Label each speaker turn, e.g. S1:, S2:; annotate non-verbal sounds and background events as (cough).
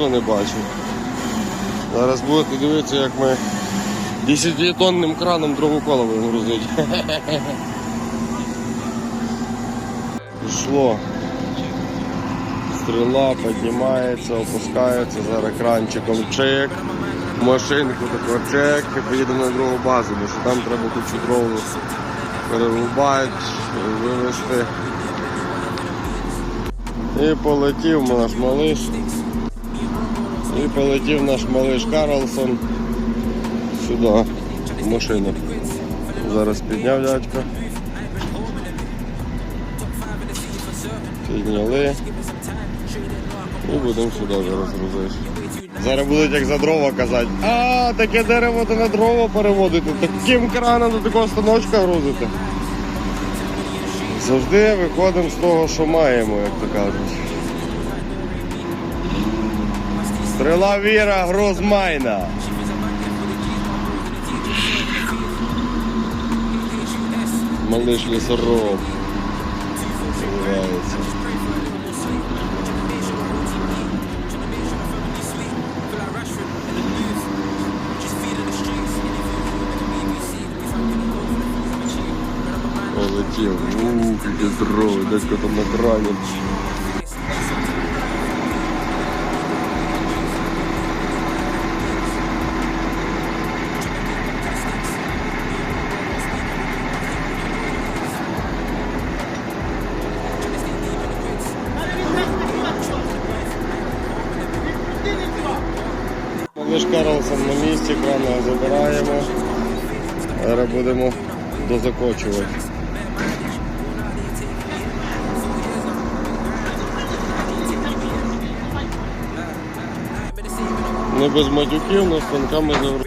S1: ніхто не бачив. Зараз будете дивитися, як ми 10-тонним краном другу коло будемо грузити. (laughs) Пішло. Стріла піднімається, опускається, зараз кранчиком чек. Машинку тако чек і поїдемо на другу базу, бо що там треба кучу дров перерубати, вивезти. І полетів наш малиш. І полетів наш малиш Карлсон сюди, в машину. Зараз підняв дядько. Підняли. І будемо сюди зараз грузити. Зараз будуть як за дрова казати, а таке дерево то на дрова переводити, таким краном до такого станочка грузити. Завжди виходимо з того, що маємо, як то кажуть. Стріла віра, груз майна. Малиш лісороб. Називається. Полетів. Ух, які здоровий, дядько там на крані. Малиш Карлсом на місці, крана забираємо. Зараз будемо дозакочувати. Не без матюків, але з станками завжди.